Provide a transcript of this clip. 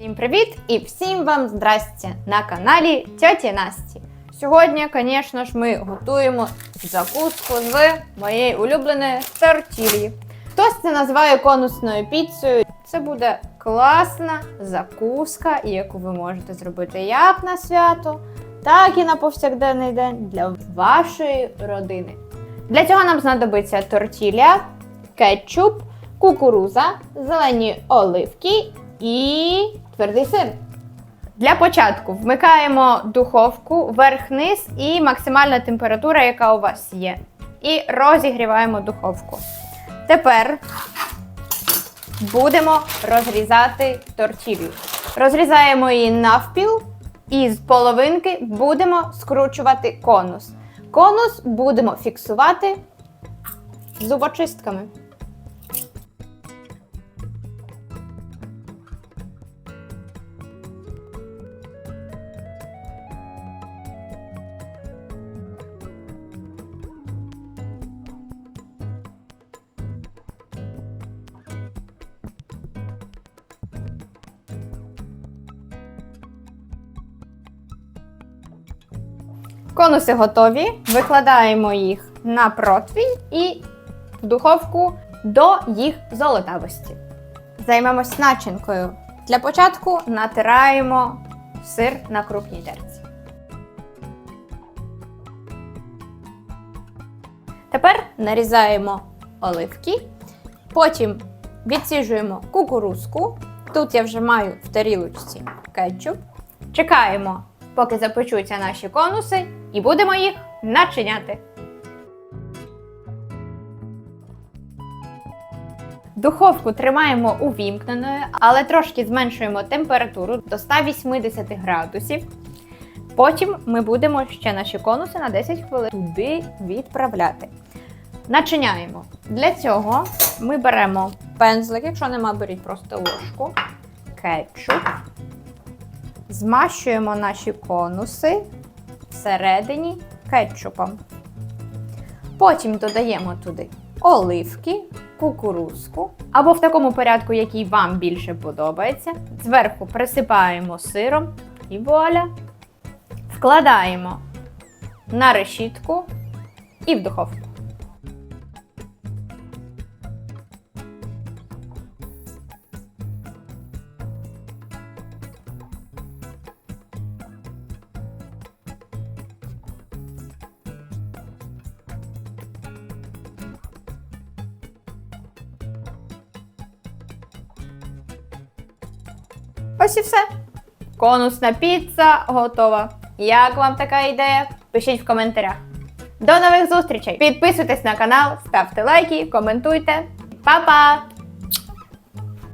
Всім привіт і всім вам здрасте на каналі Тьоті Насті. Сьогодні, звісно ж, ми готуємо закуску з моєї улюбленої тортілі. Хтось це називає конусною піцею. Це буде класна закуска, яку ви можете зробити як на свято, так і на повсякденний день для вашої родини. Для цього нам знадобиться тортілля, кетчуп, кукуруза, зелені оливки і твердий сир. Для початку вмикаємо духовку вверх-вниз і максимальна температура, яка у вас є. І розігріваємо духовку. Тепер будемо розрізати тортілью. Розрізаємо її навпіл і з половинки будемо скручувати конус. Конус будемо фіксувати зубочистками. Конуси готові. Викладаємо їх на противінь і в духовку до їх золотавості. Займемось начинкою. Для початку натираємо сир на крупній терці. Тепер нарізаємо оливки. Потім відсіжуємо кукурузку. Тут я вже маю в тарілочці кетчуп. Чекаємо, поки запечуться наші конуси, і будемо їх начиняти. Духовку тримаємо увімкненою, але трошки зменшуємо температуру до 180 градусів. Потім ми будемо ще наші конуси на 10 хвилин туди відправляти. Начиняємо. Для цього ми беремо пензлик, якщо нема, беріть просто ложку, кетчуп, змащуємо наші конуси всередині кетчупом. Потім додаємо туди оливки, кукурузку, або в такому порядку, який вам більше подобається. Зверху присипаємо сиром і вуаля. Вкладаємо на решітку і в духовку. Ось і все. Конусна піца готова. Як вам така ідея? Пишіть в коментарях. До нових зустрічей! Підписуйтесь на канал, ставте лайки, коментуйте. Па-па!